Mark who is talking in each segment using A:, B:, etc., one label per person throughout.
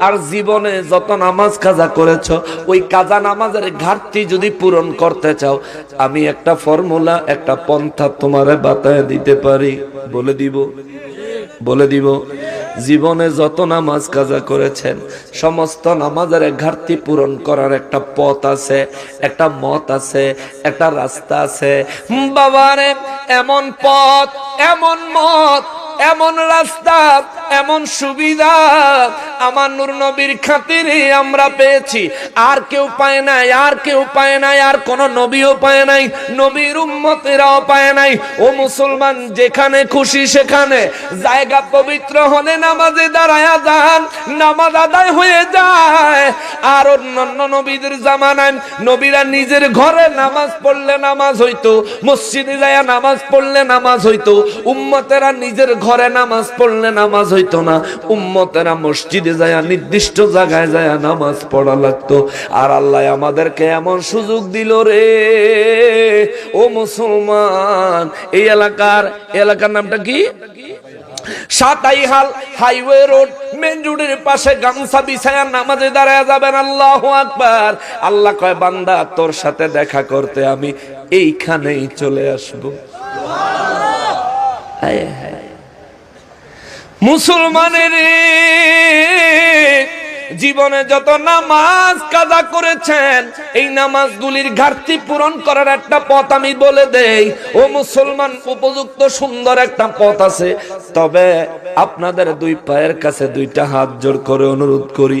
A: আর জীবনে যত নামাজ কাজা করেছ, ওই কাজা নামাজের ঘাটতি যদি পূরণ করতে চাও, আমি একটা ফর্মুলা, একটা পন্থা তোমারে বাতায় দিতে পারি। বলে দিব। বলে দিব। জীবনে যত নামাজ কাজা করেছেন, সমস্ত নামাজের ঘাটতি পূরণ করার একটা পথ আছে, একটা মত আছে, একটা রাস্তা আছে। বাবারে, এমন পথ, এমন মত, এমন রাস্তা এমন সুবিধা আমার নূর নবীর খাতিরে আমরা পেয়েছি। আর কেউ পায় নাই, আর কেউ পায় নাই, আর কোন নবীও পায় নাই, নবীর উম্মতেরাও পায় নাই। ও মুসলমান, যেখানে খুশি সেখানে। জায়গা পবিত্র হলে নামাজে দাঁড়ায়া যান, নামাজ আদায় হয়ে যায়। আর অন্যান্য নবীদের জামানায় নবীরা নিজের ঘরে নামাজ পড়লে নামাজ হইতো, মসজিদে যায় নামাজ পড়লে নামাজ হইতো, উম্মতেরা নিজের ঘরে নামাজ পড়লে নামাজ হইতো। না। উম্মতেরা মসজিদে যায় নির্দিষ্ট জায়গায় যায় নামাজ পড়া লাগতো। আর আল্লাহ আমাদেরকে এমন সুযোগ দিল রে। ও মুসলমান, এই এলাকার এলাকার নামটা কি? সাতাইহাল হাইওয়ে রোড, মেন রোডের পাশে গামছা নামাজে দাঁড়ায় যাবেন। আল্লাহ আকবার। আল্লাহ কয়, বান্দা, তোর সাথে দেখা করতে আমি এইখানেই চলে আসব। হায় হায়। মুসলমানের জীবনে যত নামাজ কাজা করেছেন, এই নামাজগুলির ঘাটতি পূরণ করার একটা পথ আমি বলে দেই। ও মুসলমান, উপযুক্ত সুন্দর একটা পথ আছে। তবে আপনাদের দুই পায়ের কাছে দুইটা হাত জোর করে অনুরোধ করি।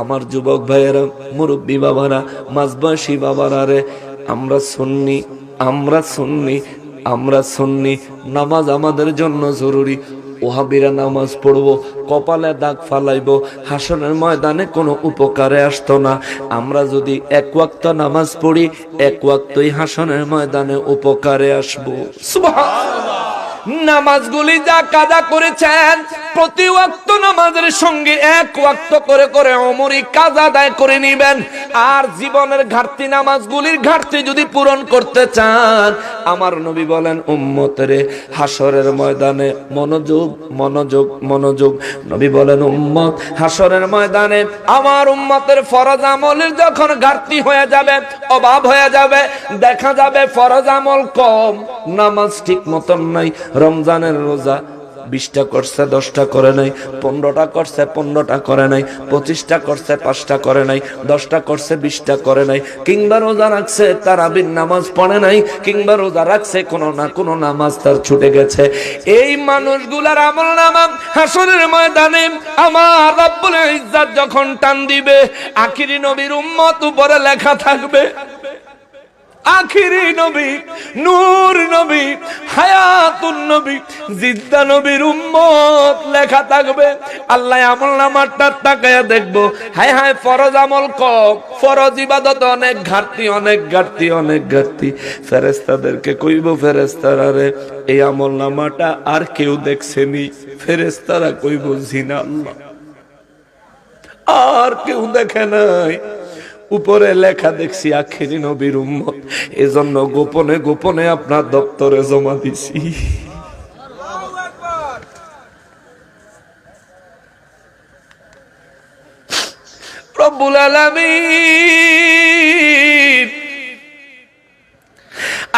A: আমার যুবক ভাইয়েরা, মুরব্বী বাবারা, মাঝবয়সী বাবারা রে, আমরা শুননি আমরা শুননি আমরা শুননি নামাজ আমাদের জন্য জরুরি। ওহাবিরা নামাজ পড়ব, কপালে দাগ ফালাইব হাসনের ময়দানে কোনো উপকারে আসতো না আমরা যদি এক ওয়াক্ত নামাজ পড়ি, এক ওয়াক্তই হাসনের ময়দানে উপকারে আসব। নামাজগুলি যা কাদা করেছেন প্রতি ওয়াক্ত নামাজের সঙ্গে এক ওয়াক্ত করে করে অমরি কাজা আদায় করে নিবেন। আর জীবনের ঘাটতি নামাজগুলির ঘাটতি যদি পূরণ করতে চান, আমার নবী বলেন উম্মতরে হাসরের ময়দানে মনোযোগ মনোযোগ মনোযোগ। নবী বলেন, উম্মত হাসরের ময়দানে আমার উম্মতের ফরজ আমলের যখন ঘাটতি হয়ে যাবে, অভাব হয়ে যাবে, দেখা যাবে ফরজ আমল কম, নামাজ ঠিক মতন নাই, রমজানের রোজা বিশটা করছে, দশটা করে নাই, পনেরোটা করছে, পনেরোটা করে নাই, পঁচিশটা করছে, পাঁচটা করে নাই, দশটা করছে, বিশটা করে নাই। কিংবা রোজা রাখছে, তার আবির নামাজ পড়ে নাই, কিংবা রোজা রাখছে, কোনো না কোনো নামাজ তার ছুটে গেছে। এই মানুষগুলার আমল নামা হাসনের ময়দানে আমার রব্বুল ইজ্জাত যখন টান দিবে, আখিরি নবীর উম্মত উপরে লেখা থাকবে আখিরি নবী, নূর নবী, হায়াতুন নবী, জিদ্দা নবীর উম্মত লেখা থাকবে। আল্লাহ আমল নামারটা তাকায়া দেখব। হায় হায়, ফরজ আমল কম। ফরজ ইবাদত অনেক ঘাটতি অনেক ঘাটতি অনেক ঘাটতি। ফেরেস্তাদেরকে কইব ফেরেস্তারা রে, এই আমল নামাটা আর কেউ দেখছেনি। ফেরেস্তারা কইব, জিনা আল্লাহ। আর কেউ দেখে নাই। উপরে লেখা দেখছি, আখেরি নবীর উম্মত। এজন্য গোপনে গোপনে আপনার দপ্তরে জমা দিছি। রব্বুল আলামিন।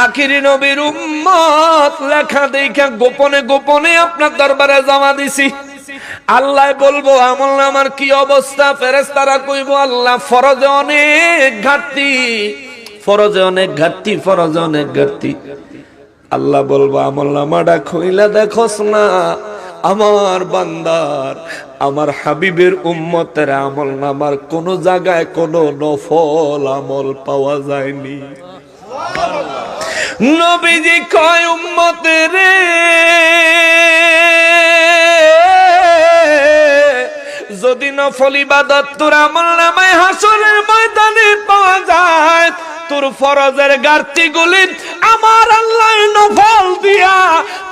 A: আখিরি নবীর উম্মত লেখা দেখা গোপনে গোপনে আপনার দরবারে জমা দিছি। আল্লাহ বলব, আমল আমার কি অবস্থা? ফেরেস্তারা কইবো, আল্লাহ ফরজে অনেক ঘাটতি। ফরজে অনেক ঘাটতি, ফরজে অনেক ঘাটতি। আল্লাহ বলব, আমল নামাটা খুইলা দেখোস না আমার বান্দার, আমার হাবিবের উম্মতের আমল নামার কোন জায়গায় কোনো নফল আমল পাওয়া যায়নি। নবীজি কয়, উম্মতের যদি নফল ইবাদত তোর আমল নামায় হাসরের ময়দানে পাওয়া যায়, তোর ফরজের গার্তি গুলি আমার আল্লাহ নফল দিয়া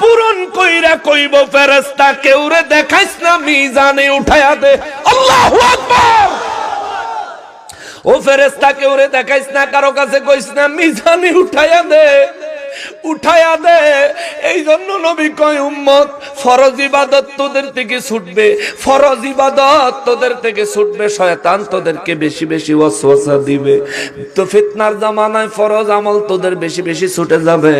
A: পূরণ কইরা কইব ফেরেস্তা কেউরে দেখাইস না মিজানে উঠায়া দে। আল্লাহু আকবার! ও ফেরেস্তা কেউ রে দেখাইস না, কারও কাছে কইস না মিজানি উঠাইয়া দে। উঠাইয়া দে। এই জন্য নবী কয়, উম্মত, ফরজ ইবাদত তোদের থেকে ছুটবে। ফরজ ইবাদত তোদের থেকে ছুটবে। শয়তান তোদেরকে বেশি বেশি ওয়াসওয়াসা দিবে। তো ফিতনার জামানায় ফরজ আমল তোদের বেশি বেশি ছুটে যাবে।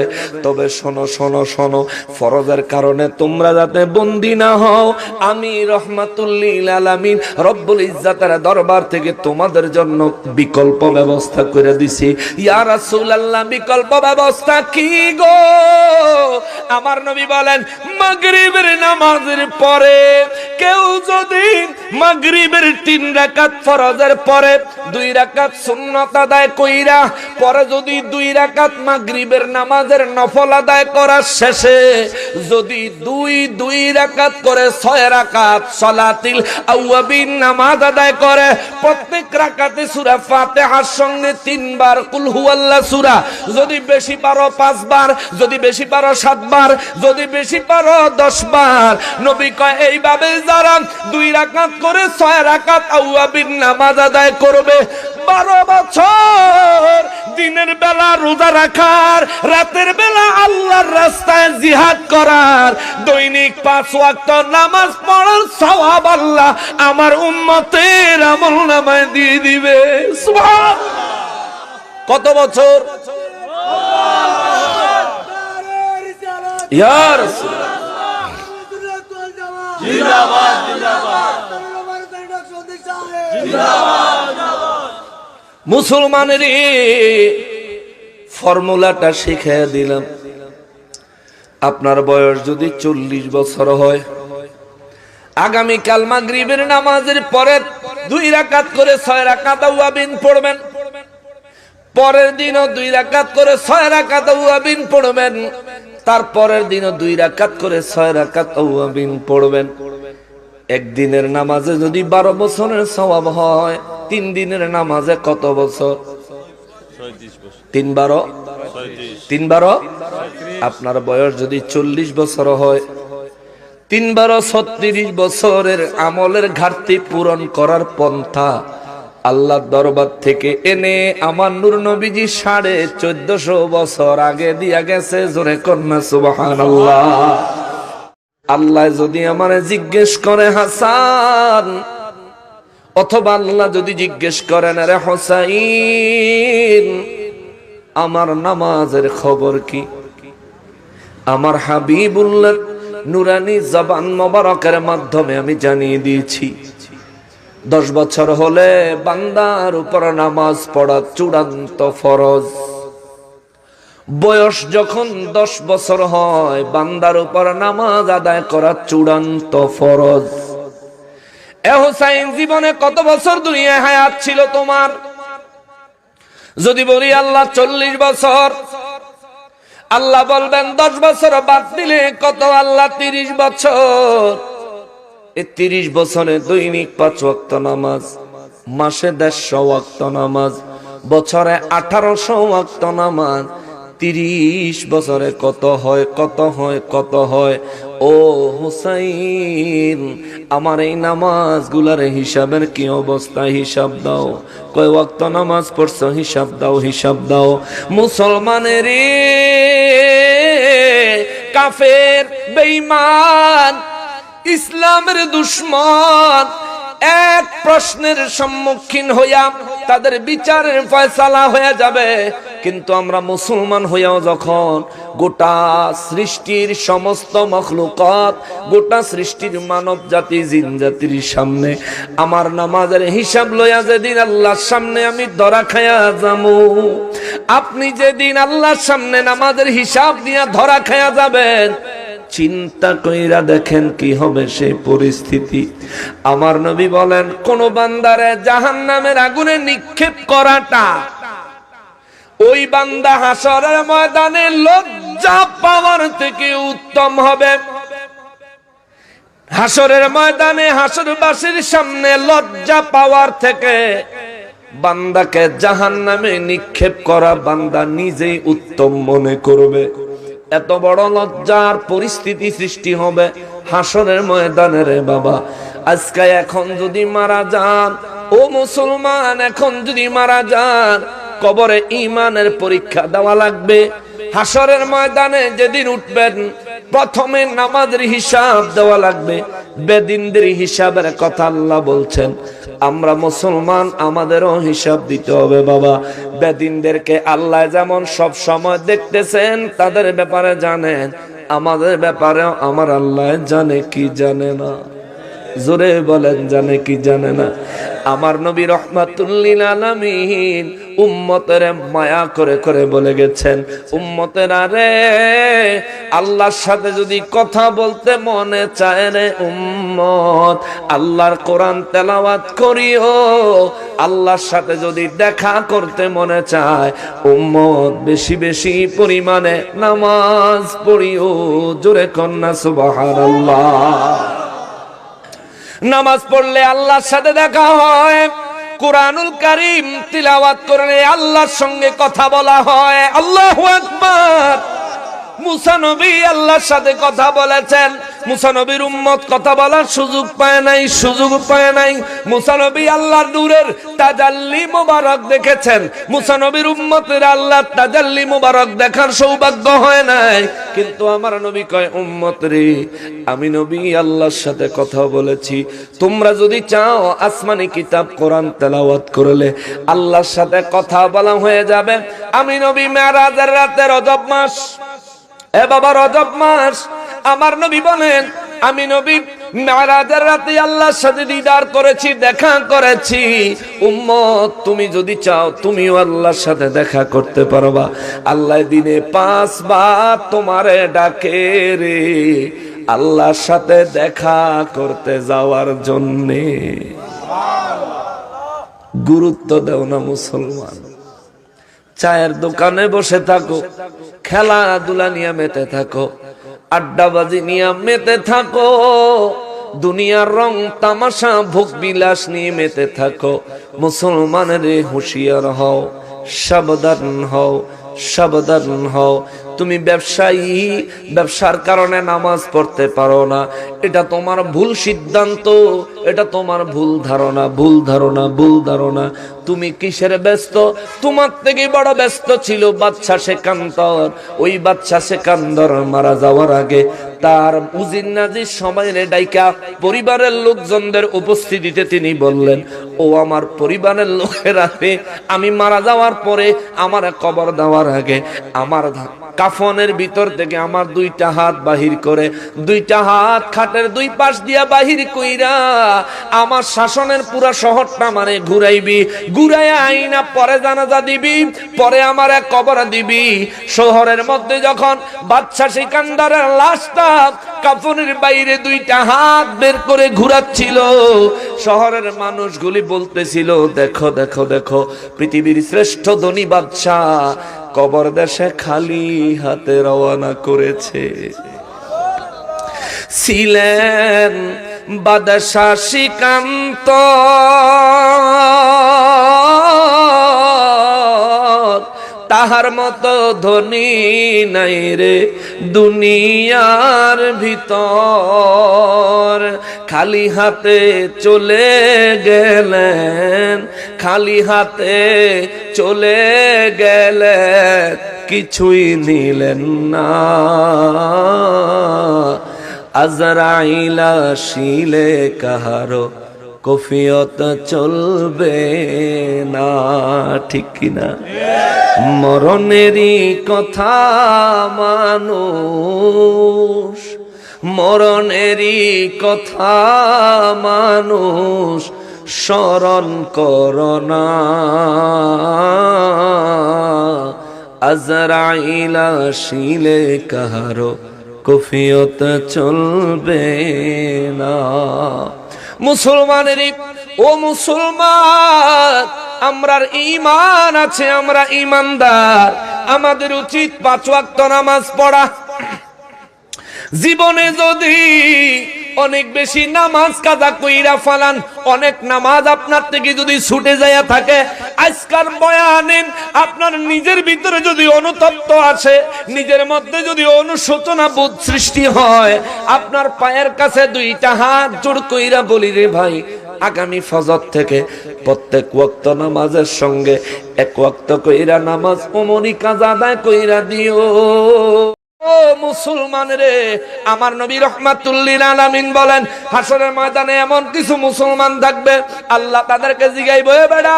A: তবে শোনো শোনো শোনো, ফরজের কারণে তোমরা যাতে বন্দি না হও। আমি রহমাতুল্লিল আলামিন রব্বুল ইজ্জাতের দরবার থেকে তোমাদের জন্য বিকল্প ব্যবস্থা করে দিছি। ইয়া রাসূলুল্লাহ, বিকল্প ব্যবস্থা কি? গো। আমার নবী বলেন, মাগরিবের নামাজের পরে কেউ যদি মাগরিবের তিন রাকাত ফরজের পরে দুই রাকাত সুন্নত আদায় কইরা, পরে যদি দুই রাকাত মাগরিবের নামাজের নফল আদায় করার শেষে যদি দুই দুই রাকাত করে ছয় রাকাত সলাতিল আউয়াবিন নামাজ আদায় করে, প্রত্যেক রাকাতে সূরা ফাতিহার সঙ্গে তিনবার কুল হুয়াল্লাহ সূরা, যদি বেশি পারো পাঁচবার, যদি বেশি পারো সাতবার, যদি বেশি পারো দশ বার নবী কয়, এইভাবে যারা দুই রাকাত করে ছয় রাকাত আউয়াবিন নামাজ আদায় করবে, বারো বছর দিনের বেলা রোজা রাখার, রাতের বেলা আল্লাহর রাস্তায় জিহাদ করার, দৈনিক পাঁচ ওয়াক্ত নামাজ পড়ার সওয়াব আল্লাহ আমার উম্মতের আমল নামায় দিয়ে দিবে। কত বছর? ইয়া রাসূলুল্লাহ। মুসলমানের ফর্মুলাটা শিখিয়ে দিলাম। আপনার বয়স যদি চল্লিশ বছর হয় আগামী কাল মাগরিবের নামাজের পরে দুই রাকাত করে ছয় রাকাত আউয়াবিন পড়বেন। পরের দিনও দুই রাকাত করে ছয় রাকাত আউয়াবিন পড়বেন। তারপরের দিনও দুই রাকাত করে ছয় রাকাত আউয়াবিন পড়বেন। একদিনের নামাজে যদি বারো বছরের স্বভাব হয়, তিন দিনের নামাজে কত বছর? তিন বারো তিন বারো আপনার বয়স যদি চল্লিশ বছর হয় তিন বারো ছত্রিশ বছরের আমলের ঘাটতি পূরণ করার পন্থা আল্লাহ দরবার থেকে এনে আমার নূর নবীজি সাড়ে চোদ্দশো বছর আগে দিয়া গেছে, জোরে কন্যা সুবাহান আল্লাহ আল্লাহ যদি আমারে জিজ্ঞেস করে, হাসান, অথবা আল্লাহ যদি জিজ্ঞেস করেন, আরে হোসাইন, আমার নামাজের খবর কি? আমার হাবিবুল্লাহ নুরানি জবান মোবারকের মাধ্যমে আমি জানিয়ে দিয়েছি। দশ বছর হলে বান্দার উপর নামাজ পড়া চূড়ান্ত ফরজ। বয়স যখন দশ বছর হয়, বান্দার উপর নামাজ আদায় করা চূড়ান্ত ফরজ। জীবনে কত বছর দুনিয়ায় হায়াত ছিল তোমার? যদি বলি আল্লাহ চল্লিশ বছর, আল্লাহ বলবেন দশ বছর বাদ দিলে কত আল্লাহ তিরিশ বছর? তিরিশ বছরে দৈনিক পাঁচ ওয়াক্ত নামাজ, মাসে দেড়শো ওয়াক্ত নামাজ, বছরে আঠারোশো ওয়াক্ত নামাজ, তিরিশ বছরে কত হয় কত হয় কত হয়। ও হুসাইন, আমার এই নামাজগুলার হিসাবের কি অবস্থা? হিসাব দাও। কয় ওয়াক্ত নামাজ পড়ছ? হিসাব দাও হিসাব দাও। মুসলমানের কাফের, বেঈমান ইসলামের দুশ্মন এক প্রশ্নের সম্মুখীন হইয়া তাদের বিচারের ফয়সালা হয়ে যাবে। কিন্তু আমরা মুসলমান হইয়াও যখন গোটা সৃষ্টির সমস্ত মখলুকত, গোটা সৃষ্টির মানব জাতি, জিন জাতির সামনে আমার নামাজের হিসাব লইয়া যেদিন আল্লাহর সামনে আমি ধরা খায়া যামু আপনি যেদিন আল্লাহর সামনে নামাজের হিসাব দিয়া ধরা খায়া যাবেন চিন্তা কইরা দেখেন কি হবে সেই পরিস্থিতি। আমার নবী বলেন, কোন বান্দারে জাহান নামের আগুনে নিক্ষেপ করাটা, ওই বান্দা হাসরের ময়দানে লজ্জা পাওয়ার থেকে উত্তম হবে। হাসরের ময়দানে হাসরবাসীর সামনে লজ্জা পাওয়ার থেকে বান্দাকে জাহান নামে নিক্ষেপ করা বান্দা নিজেই উত্তম মনে করবে। এত বড় লজ্জার পরিস্থিতি সৃষ্টি হবে হাসনের ময়দানে রে বাবা। আজকে এখন যদি মারা যান, ও মুসলমান, এখন যদি মারা যান, কবরে ইমানের পরীক্ষা দেওয়া লাগবে। হাসরের ময়দানে যেদিন উঠবেন, প্রথমে নামাজের হিসাব দেওয়া লাগবে। বেদিনদের হিসাবের কথা আল্লাহ বলছেন। আমরা মুসলমান, আমাদেরও হিসাব দিতে হবে বাবা। বেদিনদেরকে আল্লাহ যেমন সব সময় দেখতেছেন, তাদের ব্যাপারে জানেন। আমাদের ব্যাপারেও আমার আল্লাহ জানে কি জানে না। জোরে বলেন, জানে কি জানে না। আমার নবী রহমাতুল্লিল আলামিন উম্মতের মায়া করে করে বলে গেছেন, উম্মতের আরে আল্লাহর সাথে যদি কথা বলতে মনে চায় রে উম্মত, আল্লাহর কোরআন তেলাওয়াত করিও, আল্লাহর সাথে যদি দেখা করতে মনে চায়, উম্মত বেশি বেশি পরিমাণে নামাজ পড়িও, জোরে কন্যা সুবহানাল্লাহ। নামাজ পড়লে আল্লাহর সাথে দেখা হয়। কোরআনুল কারিম তিলাওয়াত করলে আল্লাহর সঙ্গে কথা বলা হয়। আল্লাহ আকবার। মুসা নবী আল্লাহর সাথে কথা বলেছেন। মুসা নবীর উম্মত কথা বলার সুযোগ পায় নাই, সুযোগ পায় নাই। মুসানবী আল্লাহর নূরের তাজাল্লি মোবারক দেখেছেন। মুসা নবীর উম্মতের আল্লাহ তাজাল্লি মোবারক দেখার সৌভাগ্য হয় নাই। কিন্তু আমার নবী কয়, উম্মত রে, আমি নবী আল্লাহর সাথে কথা বলেছি। তোমরা যদি চাও আসমানি কিতাব, কোরআন তেলাওয়াত করলে আল্লাহর সাথে কথা বলা হয়ে যাবে। আমি নবী মেরাজের রাতে রজব মাস। এ বাবা, রজব মাস। আমার নবী বলেন, আমি নবী মেরাজের রাতে আল্লাহর সাথে দিদার করেছি, দেখা করেছি। উম্মত, তুমি যদি চাও তুমিও আল্লাহর সাথে দেখা করতে পারবা। আল্লাহ দিনে পাঁচ পাঁচবার তোমারে ডাকে রে, আল্লাহর সাথে দেখা করতে যাওয়ার জন্যে। গুরুত্ব দেও না মুসলমান। চায়ের দোকানে বসে থাকো, খেলাধুলা নিয়ে মেতে থাকো। আড্ডাবাজি নিয়ে মেতে থাকো। দুনিয়ার রং তামাশা, ভোগ বিলাস নিয়ে মেতে থাকো। মুসলমানের হুঁশিয়ার হও, সাবধান হও সাবধান হও। তুমি ব্যবসায়ী, ব্যবসার কারণে নামাজ পড়তে পারো না। এটা তোমার ভুল সিদ্ধান্ত, এটা তোমার ভুল ধারণা ভুল ধারণা ভুল ধারণা। তুমি কিসের ব্যস্ত? তোমার থেকে বড় ব্যস্ত ছিল বাচ্চা সেকান্তর। ওই বাচ্চা সেকান্দর মারা যাওয়ার আগে তার উজির নাজির সময় ডাইকা পরিবারের লোকজনদের উপস্থিতিতে তিনি বললেন, ও আমার পরিবারের লোকেরা আমি মারা যাওয়ার পরে আমার কবর দেওয়ার আগে আমার কাফনের ভিতর থেকে আমার দুইটা হাত বাহির করে, দুইটা হাত খাটের দুই পাশ দিয়া বাহির কইরা আমার শাসনের পুরা শহরটা মানে ঘুরাইবি ঘুরাই আইনা পরে জানাজা দিবি, পরে আমার এক কবর দিবি। শহরের মধ্যে যখন বাচ্চা সিকান্দারের লাশটা কাফনের বাইরে দুইটা হাত বের করে ঘুরাচ্ছিল, শহরের মানুষগুলি বলতেছিল, দেখো দেখো দেখো, পৃথিবীর শ্রেষ্ঠ ধনী বাদশাহ কবর দেশে খালি হাতে রওনা করেছে। ছিলেন বাদশা শ্রীকান্ত তাহার মতো ধনী নাই রে দুনিয়ার ভিতর। খালি হাতে চলে গেলেন, খালি হাতে চলে গেলেন, কিছুই নিলেন না। আজরাইলা শিলে কাহারো কফিয়ত চলবে না, ঠিক কিনা? মরণেরই কথা মানুষ, মরণেরই কথা মানুষ, স্মরণ করনা আজরাইলা শিলে কাহারো কফিয়ত চলবে না। মুসলমানেরই ও মুসলমান, আমরার ইমান আছে, আমরা ইমানদার আমাদের উচিত পাঁচ ওয়াক্ত নামাজ পড়া। জীবনে যদি অনেক বেশি নামাজ কাজা কইরা ফালান, অনেক নামাজ আপনার থেকে যদি ছুটে যায় থাকে আজকার বয়ানে আপনার নিজের ভিতরে যদি অনুতপ্ত আসে, নিজের মধ্যে যদি অনুশোচনা বোধ সৃষ্টি হয়, আপনার পায়ের কাছে দুইটা হাত জোড় কইরা বলি রে ভাই, আগামী ফজর থেকে প্রত্যেক ওয়াক্ত নামাজের সঙ্গে এক ওয়াক্ত কইরা নামাজ অমনি আদায় কইরা দিও। ও মুসলমান রে, আমার নবী রহমাতুল্লিল আলামিন বলেন হাসরের ময়দানে এমন কিছু মুসলমান থাকবে, আল্লাহ তাদেরকে জিগাইবো, এ বেড়া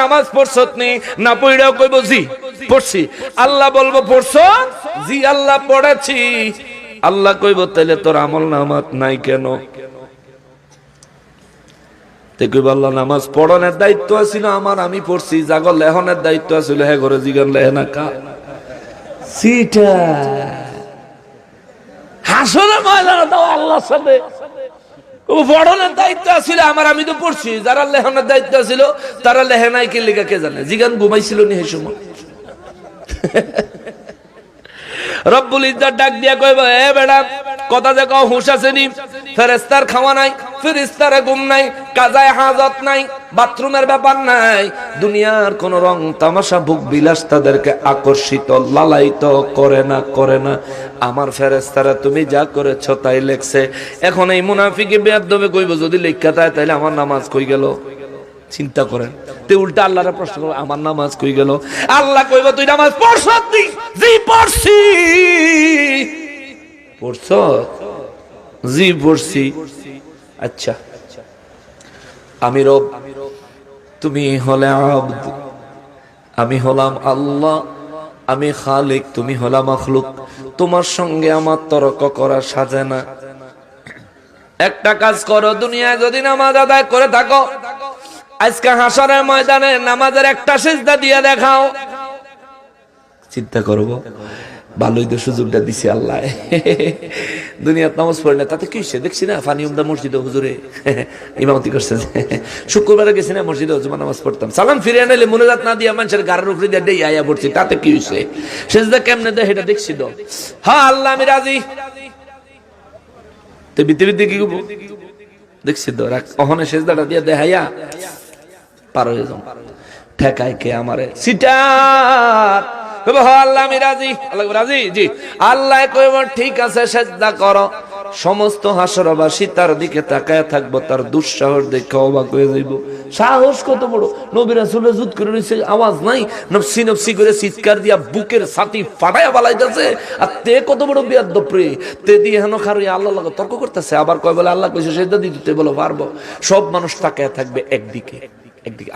A: নামাজ পড়ছত নি? না পড়েও কইব, জি, পড়ছি। আল্লাহ বলব, পড়ছো? জি, আল্লাহ পড়েছি। আল্লাহ কইব, তাইলে তোর আমল নামাত নাই কেন? আল্লাহ, নামাজ পড়নের দায়িত্ব আছিল আমার? আমি পড়ছি। জাগর লেহনের দায়িত্ব ছিল হ্যাঁ ঘরে জিগান লেহনা কা সিটা হাসনের ময়দানে দাও আল্লাহর সাথে। ও দায়িত্ব ছিল আমার আমি তো পড়ছি। যারা লেহনের দায়িত্ব ছিল তারা লেহেনাই কে লেখা কে জানে? জিগান ঘুমাইছিল নি সেই সময়। রব্বুল ইজ্জত ডাক দিয়া কইব, এ বেড়া, কথা যে কও হুঁশ আসেনি ফেরেস্তার খাওয়া নাই ফেরেস্তারে ঘুম নাই, কাজায় হাজত নাই বাথরুমের ব্যাপার নাই। দুনিয়ার কোন রং তামাশা ভুক বিলাস তাদেরকে আকর্ষিত, লালায়িত করে না করে না। আমার ফেরেস্তারা তুমি যা করেছ তাই লেখছে। এখন এই মুনাফিকে বেয়াদবে কইব, যদি লেখা তাই তাইলে আমার নামাজ কই গেল? চিন্তা করেন। তে উল্টা আল্লাহরে প্রশ্ন করো, আমার নামাজ কই গেল? আল্লাহ কইব, তুই নামাজ পড়ছ জি, পড়ছি। পড়ছ? জি, পড়ছি। আচ্ছা। আমি রব, তুমি হলে আব্দ, আমি হলাম আল্লাহ, আমি খালিক, তুমি হলা মখলুক। তোমার সঙ্গে আমার তর্ক করা সাজে না। একটা কাজ করো, দুনিয়ায় যদি নামাজ আদায় করে থাকো, আজকে হাসরের ময়দানে নামাজের একটা সেজদা দিয়ে দেখাও। চিন্তা করব ভালোই তো সুযোগটা দিছে আল্লাহ। দুনিয়ার নামাজ পড়ে না, তাতে কি হয়েছে দেখছি না, ফানি উমদা মসজিদে হুজুরে ইমামতি করছে। শুক্রবারে গেছি না মসজিদে হুজুমা নামাজ পড়তাম। সালাম ফিরে আনলে মনোজাত না দিয়া মানুষের গাড়ির উপরে দিয়ে ডেই আয়া পড়ছি, তাতে কি হয়েছে সেজদা কেমনে দেয় সেটা দেখছি তো। হ্যাঁ আল্লাহ, আমি রাজি। তো বিতে বিতে কি করব? দেখছি তো অহনে সেজদাটা দিয়ে দেখাইয়া পার হয়ে যাও। ঠেকায় কে আমারে? আল্লাহ আমি রাজি। আল্লাহ রাজি? জি। আল্লাহ কইব, ঠিক আছে, সেজদা করো। সমস্ত হাসরবাসী তার দিকে তাকায় থাকব, তার দুঃসাহস দেখে অবাক হয়ে যাইব। সাহস কত বড়? নবীরা চলে জুত করে রয়েছে আওয়াজ নাই? নফসি নফসি করে চিৎকার দিয়া বুকের ছাতি ফাটাইয়া বালাইতেছে। আর তে কত বড় বিয়ার দপ্রে তে দিয়ে হেন খারুই আল্লাহ লাগে তর্ক করতেছে। আবার কয় বলে, আল্লাহ কইছে, সেজদা দিতে বলো, পারব। সব মানুষ তাকায় থাকবে একদিকে।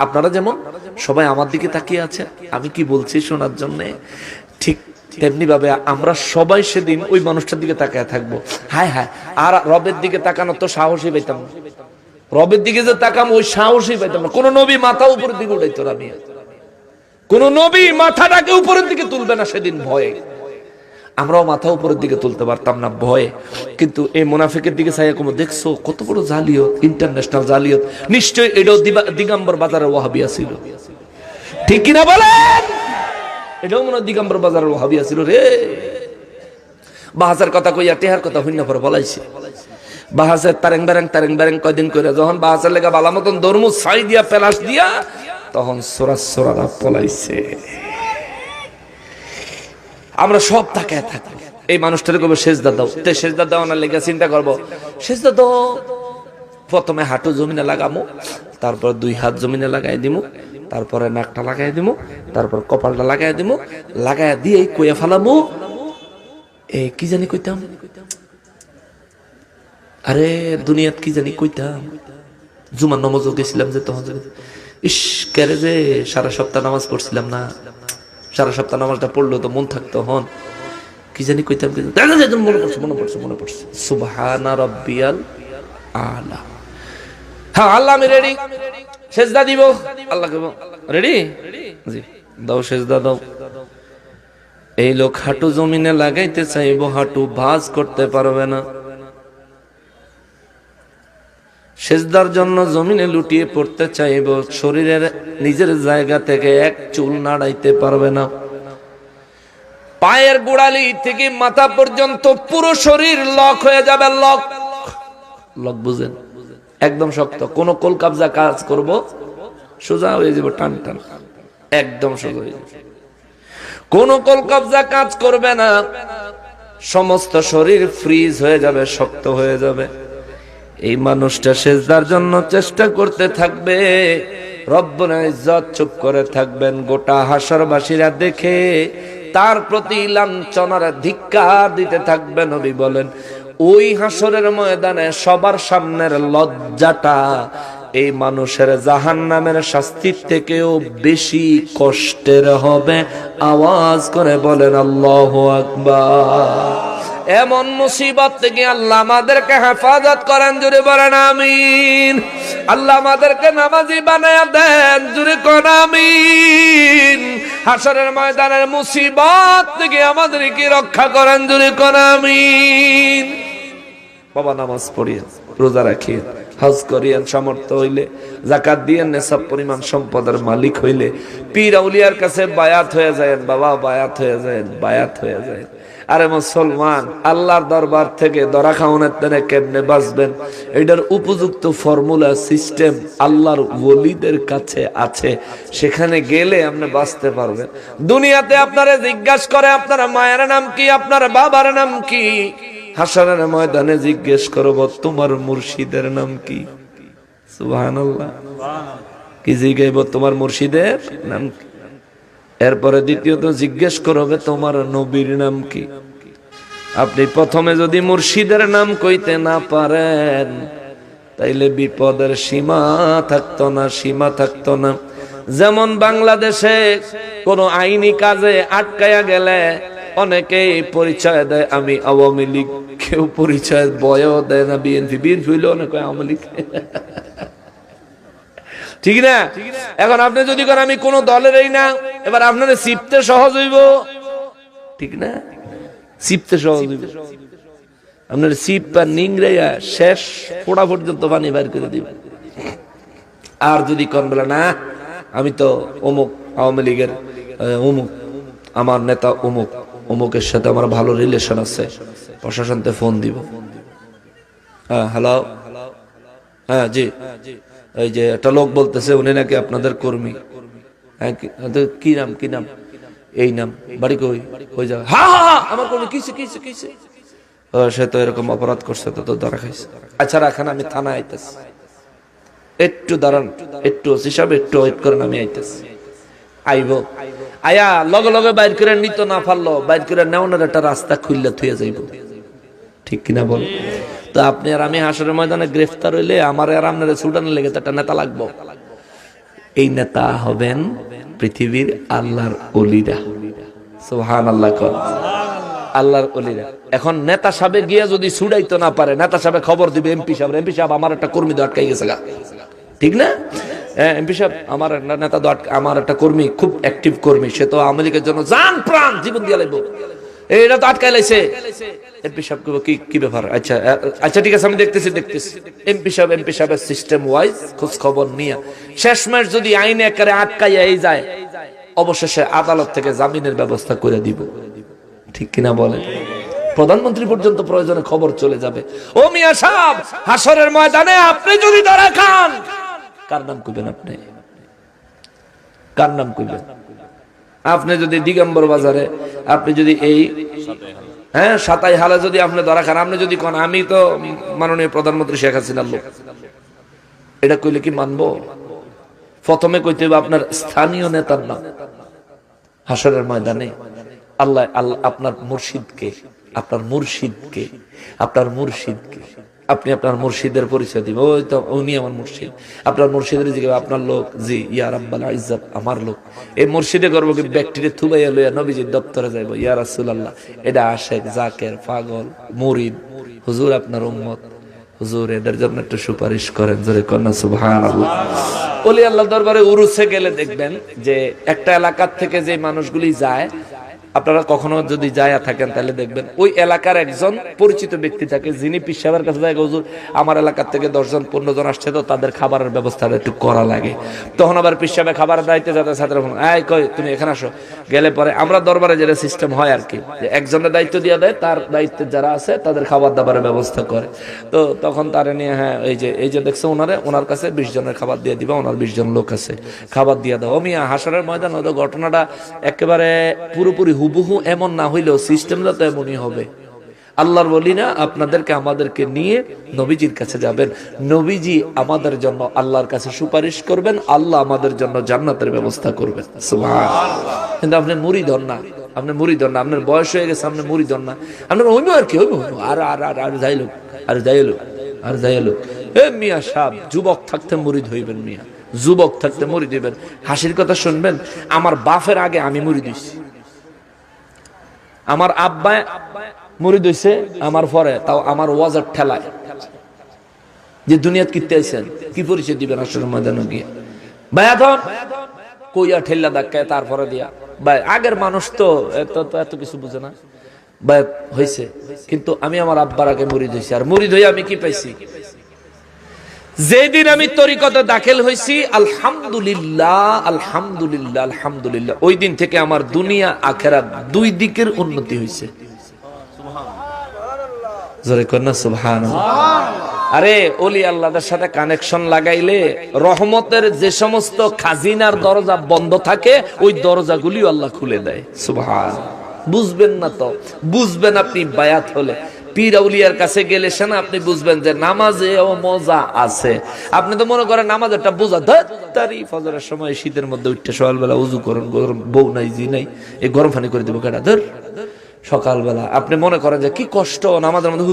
A: আপনারা যেমন সবাই আমার দিকে তাকিয়ে আছে আমি কি বলছি শোনার জন্য? ঠিক তেমনি ভাবে আমরা সবাই সেদিন ওই মানুষটার দিকে তাকায় থাকব। হায় হায়, আর রবের দিকে তাকানো তো সাহসই পাইতাম না। রবের দিকে যে তাকাম, ওই সাহসই পাইতাম না। কোন নবী মাথা উপরের দিকে উঠাইতো আমি কোন নবী মাথাটাকে উপরের দিকে তুলবে না সেদিন ভয়ে। আমরাও মাথা উপরের দিকে তুলতে পারতাম না, ভয়ে। কিন্তু এই মুনাফিকের দিকে চাই কোনো দেখছ, কত বড় জালিয়ত ইন্টারন্যাশনাল জালিয়ত। নিশ্চয় এটাও দিগম্বর বাজারের ওয়াহাবিয়া ছিল ঠিক কিনা বলেন? এটাও মনে দিগম্বর বাজারের ওয়াহাবিয়া ছিল রে। বাহাজের কথা কইয়া টেহার কথা হইনা পরে বলাইছে। বাহাজের তারেং বেরেং তারেং বেরেং কয়দিন করে যখন বাহাজের লেগা বালা মতন দরমু ছাই দিয়া পেলাস দিয়া, তখন সোরা সোরারা পলাইছে। আমরা সব তাকায় থাকব। এই মানুষটার কবে সেজদা দাও। তে সেজদা দাও না লেগে চিন্তা করব, সেজদা দাও। প্রথমে হাঁটু জমিনে লাগামু, তারপর দুই হাত জমিনে লাগাই দিমু, তারপরে নাকটা লাগাই দিমু, তারপর কপালটা লাগাই দিমু লাগাই দিয়ে কইয়া ফেলামু। এ, কি জানি কইতাম? আরে, দুনিয়াত কি জানি কইতাম? জুমার নমাজও গেছিলাম যে তখন ইস কেরে যে সারা সপ্তাহ নামাজ পড়ছিলাম না। সারা সপ্তাহ নামাজটা পড়ল তো মন থাকতো হন। কি জানি কইতাম কি জানি- দাদা, দাদা, মনে পড়ছে মনে পড়ছে মনে পড়ছে। সুবহানা রাব্বিয়াল আলা। হ্যাঁ আল্লাহ আমি রেডি সেজদা দিব। আল্লাহ রেডি জি দাও সেজদা দাও। এই লোক হাঁটু জমিনে লাগাইতে চাইব হাঁটু ভাঁজ করতে পারবে না। সেজদার জন্য জমিনে লুটিয়ে পড়তে চাইব, শরীরের নিজের জায়গা থেকে এক চুল নাড়াইতে পারবে না। পায়ের গোড়ালি থেকে মাথা পর্যন্ত পুরো শরীর লক হয়ে যাবে, লক। লক বুঝেন? একদম শক্ত। কোন কোল কাবজা কাজ করব, সোজা হয়ে যাবে, টান টান। একদম সোজা হয়ে যাবে। কোন কোল কাবজা কাজ করবে না, সমস্ত শরীর ফ্রিজ হয়ে যাবে, শক্ত হয়ে যাবে। এই মানুষটা সেজদার জন্য চেষ্টা করতে থাকবে। রব্বুল ইজ্জত চুপ করে থাকবেন, গোটা হাসরবাসীরা দেখে তার প্রতি লাঞ্ছনার ধিক্কার দিতে থাকবে, নবী বলেন। ওই হাসরের ময়দানে সবার সামনের লজ্জাটা এই মানুষের জাহান নামের শাস্তির থেকেও বেশি কষ্টের হবে। আওয়াজ করে বলেন, আল্লাহ আকবার। এমন মুসিবত থেকে আল্লাহ আমাদেরকে হেফাজত করেন জুড়ে বলেন আমিন। আল্লাহ আমাদেরকে নামাজি বানায়া দেন জুড়ে কোন আমিন। হাসরের ময়দানের মুসিবত থেকে আমাদেরকে রক্ষা করেন জুড়ে কোন আমিন। বাবা, নামাজ পড়িয়েন, রোজা রাখিয়েন, হজ করিয়েন, সামর্থ্য হইলে জাকাত দিয়েন, নেশাব পরিমাণ সম্পদের মালিক হইলে, পীর আউলিয়ার কাছে বায়াত হয়ে যায়েন, বাবা, বায়াত হয়ে যায়েন, বায়াত হয়ে যায়েন। আরে মুসলমান, আল্লাহর দরবার থেকে দরা খাওয়ানোর তেনে কেমনে বাঁচবেন? এটার উপযুক্ত ফর্মুলা, সিস্টেম আল্লাহর ওলিদের কাছে আছে। সেখানে গেলে আপনি বাঁচতে পারবেন। দুনিয়াতে আপনারা জিজ্ঞাসা করে, আপনার মায়ের নাম কি, আপনার বাবার নাম কি? হাসানের ময়দানে জিজ্ঞেস করব তোমার মুর্শিদের নাম কি? সুবহানাল্লাহ। কি জিজ্ঞাসব তোমার মুর্শিদের নাম কি? এরপরে দ্বিতীয়ত জিজ্ঞেস করবে তোমার নবীর নাম কি? আপনি প্রথমে যদি মুর্শিদের নাম কইতে না পারেন, তাইলে বিপদের সীমা থাকতো না, সীমা থাকতো না। যেমন বাংলাদেশে কোন আইনি কাজে আটকায়া গেলে অনেকেই পরিচয় দেয়, আমি আওয়ামী লীগ। কেউ পরিচয় বয়ও দেয় না, বিএনপি। বিএনপি হইলে অনেক আওয়ামী লীগ। ঠিক না? এখন আপনি যদি করেন, আমি কোন দলেরই না, এবার আপনার সিপতে সহজ হইব। ঠিক না? সিপতে সহজ হইব। আপনার সিপ বা নিংড়াইয়া শেষ ফোড়া পর্যন্ত পানি করে আর যদি কোন বলে, না, আমি তো অমুক আওয়ামী লীগের অমুক, আমার নেতা অমুক, অমুকের সাথে আমার ভালো রিলেশন আছে, প্রশাসনতে ফোন দিব। হ্যাঁ হ্যালো হ্যাঁ জি। এই যে একটা লোক বলতেছে উনি নাকি আপনাদের কর্মী। হ্যাঁ কি নাম কি নাম? এই নাম বাড়ি কই? ওই জায়গা হা হা হ্যাঁ, আমার কর্মী কিসে কিসে কিসে? সে তো এরকম অপরাধ করছে তো ধরা খাইছে। আচ্ছা রাখেন আমি থানা আইতেছি। একটু দাঁড়ান একটু হিসাবে একটু ওয়েট করেন আমি আইতেছি। আইব। আয়া লগে লগে বাইর করে নিত না পারল বাইর করে নেওয়ানোর একটা রাস্তা খুললে থুয়ে যাইব। ঠিক কিনা বল? তো আপনি আর আমি হাসরের ময়দানে গ্রেফতার হইলে আমার আর আপনার সুডানের লেগে তো একটা নেতা লাগবো। এই নেতা হবেন পৃথিবীর আল্লাহর অলিরা। সোহান আল্লাহ আল্লাহর অলিরা। এখন নেতা সাহেব গিয়া যদি সুডাইতে না পারে, নেতা সাহেব খবর দিবে, এমপি সাহেব এমপি সাহেব আমার একটা কর্মী তো আটকাই গেছে গা। ঠিক না? এমপি সাহেব আমার একটা নেতা তো আমার একটা কর্মী, খুব অ্যাক্টিভ কর্মী, সে তো আওয়ামী লীগের জন্য জান প্রাণ জীবন দিয়ে লাগবো। এটা তো আটকাই লাইছে। এমপি সাহেব কি কি ব্যাপার? আচ্ছা আচ্ছা ঠিক আছে, আমি দেখতেছি দেখতেছি। এমপি সাহেব, এমপি সাহেবের সিস্টেম ওয়াইজ খোঁজ খবর নিয়ে শেষমেশ যদি আইনে একারে আটকাইয়া এই যায়, অবশেষে আদালত থেকে জামিনের ব্যবস্থা করে দিব। ঠিক কিনা বলেন? প্রধানমন্ত্রী পর্যন্ত প্রয়োজনে খবর চলে যাবে। ও মিয়া সাহেব হাসরের ময়দানে আপনি যদি ধরা খান, কার নাম কইবেন আপনি? কার নাম কইবেন? আপনি যদি দিগম্বর বাজারে, আপনি যদি এই হ্যাঁ সাতাই হালে যদি আপনি ধরা খান, আপনি যদি কোন, আমি তো মাননীয় প্রধানমন্ত্রী শেখ হাসিনার লোক। এটা কইলে কি মানবো? প্রথমে কইতে হবে আপনার স্থানীয় নেতার নাম। হাসরের ময়দানে আল্লাহ আল্লাহ আপনার মুর্শিদকে আপনার মুর্শিদকে আপনার মুর্শিদকে আপনি আপনার মুর্শিদের পরিচয় দিবেন। ওই তো উনি আমার মুর্শিদ। আপনার মুর্শিদের জিজ্ঞাসা আপনার লোক? জি, ইয়া রাব্বাল ইজ্জত, আমার লোক। এই মুর্শিদে করব কি ব্যক্তিরে থুবাইয়া লইয়া নবীজির দপ্তরে যাইব। ইয়া রাসূলুল্লাহ, এটা আশেক জাকের পাগল, মুরিদ। হুজুর আপনার উম্মত। হুজুর, এদের জন্য একটু সুপারিশ করেন, জোরে কন্যা সুবহানাল্লাহ। ওলি আল্লাহ দরবারে উরুসে গেলে দেখবেন যে একটা এলাকার থেকে যে মানুষগুলি যায় আপনারা কখনো যদি যায় থাকেন, তাহলে দেখবেন ওই এলাকার একজন পরিচিত ব্যক্তি থাকে, যিনি পিসাবের কাছে যায়, হুজুর, আমার এলাকার থেকে দশজন পনেরো জন আসছে তো, তাদের খাবারের ব্যবস্থাটা একটু করা লাগে। তখন আবার পিসাবে খাবারের দায়িত্বে যাতে ছাত্র এই, কই, তুমি এখানে আসো। গেলে পরে আমরা দরবারে যেটা সিস্টেম হয় আর কি, যে একজনের দায়িত্ব দিয়ে দেয়, তার দায়িত্বে যারা আছে, তাদের খাবার দাবারের ব্যবস্থা করে। তো তখন তারে নিয়ে হ্যাঁ এই যে এই যে দেখছ ওনারে ওনার কাছে বিশ জনের খাবার দিয়ে দিবা ওনার বিশ জন লোক আছে, খাবার দিয়ে দাও। আমি হাসরের ময়দান হয়তো ঘটনাটা একেবারে পুরোপুরি হুবহু এমন না হইলেও সিস্টেমটা তো এমনই হবে। আল্লাহর বলি না আপনাদেরকে আমাদেরকে নিয়ে নবীজির কাছে যাবেন। নবীজি আমাদের জন্য আল্লাহর কাছে সুপারিশ করবেন, আল্লাহ আমাদের জন্য জান্নাতের ব্যবস্থা করবেন। কিন্তু আপনি মুড়ি ধর না। আপনি মুড়ি দন না। আপনার বয়স হয়ে গেছে, আপনি মুড়ি দন না। আপনার হইব আর কি? হইব আর আর আর আর যাই লোক, আর যাই লোক, আর যাই লোক। এ মিয়া সাহ যুবক থাকতে মুড়ি ধইবেন মিয়া। যুবক থাকতে মুড়ি দিবেন হাসির কথা শুনবেন, আমার বাফের আগে আমি মুড়ি দিছি আমার আব্বা মুড়ি দইছে আমার পরে, তাও আমার ওয়াজার ঠেলায়। যে দুনিয়াত কিনতে আইছেন, কি পরিচয় দিবেন আসলে ময়দানে গিয়ে? এখন কইয়া ঠেল্লা ধাক্কায় তারপরে দিয়া। ভাই, আগের মানুষ তো এত এত কিছু বুঝে না। ভাই হয়েছে কিন্তু আমি আমার আব্বার আগে মুড়ি ধইছি আর মুড়ি ধুই আমি কি পাইছি? যেদিন আমি তরিকতে দাখিল হয়েছি আলহামদুলিল্লাহ আলহামদুলিল্লাহ আলহামদুলিল্লাহ। ওই দিন থেকে আমার দুনিয়া আখেরা দুই দিকের উন্নতি হয়েছে আরে, ওলি আল্লাহদের সাথে কানেকশন লাগাইলে রহমতের যে সমস্ত খাজিনার দরজা বন্ধ থাকে, ওই দরজাগুলিও আল্লাহ খুলে দেয়। সুবহান। বুঝবেন না তো? বুঝবেন আপনি বায়াত হলে। পীর আউলিয়ার কাছে গেলে সে না আপনি বুঝবেন যে নামাজে ও মজা আছে আপনি তো মনে করেন নামাজ একটা বোঝা ধরি ফজরের সময় শীতের মধ্যে উঠতে সকালবেলা উজু করুন গরম বউ নাই জি নাই এই গরম পানি করে দেবো কেটা ধর সকালবেলা আপনি মনে করেন যে কি কষ্ট নামাজের মধ্যে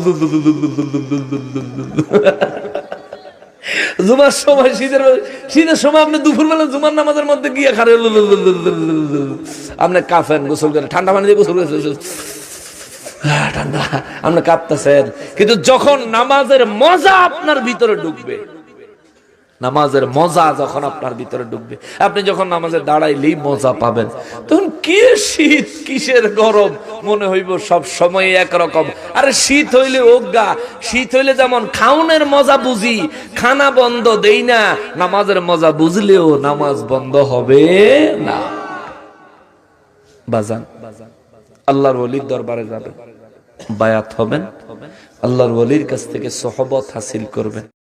A: জুমার সময় শীতের শীতের সময় আপনি দুপুর বেলা জুমার নামাজের মধ্যে গিয়ে খারে আপনি কাফেন গোসল করে ঠান্ডা পানি দিয়ে গোসল করে ঠান্ডা আপনি কাঁপতেছেন কিন্তু যখন নামাজের মজা আপনার ভিতরে ঢুকবে, নামাজের মজা যখন আপনার ভিতরে ঢুকবে, আপনি যখন নামাজে দাঁড়াইলেই মজা পাবেন, তখন কি শীত, কিসের গরম? মনে হইব সব সময় একরকম। আরে শীত হইলে অজ্ঞা শীত হইলে যেমন খাউনের মজা বুঝি, খানা বন্ধ দেই না, নামাজের মজা বুঝলেও নামাজ বন্ধ হবে না। বাজান বাজান, আল্লাহর ওলির দরবারে যাবেন। বায়াত হবেন। আল্লাহর ওলির কাছ থেকে সহবত হাসিল করবেন।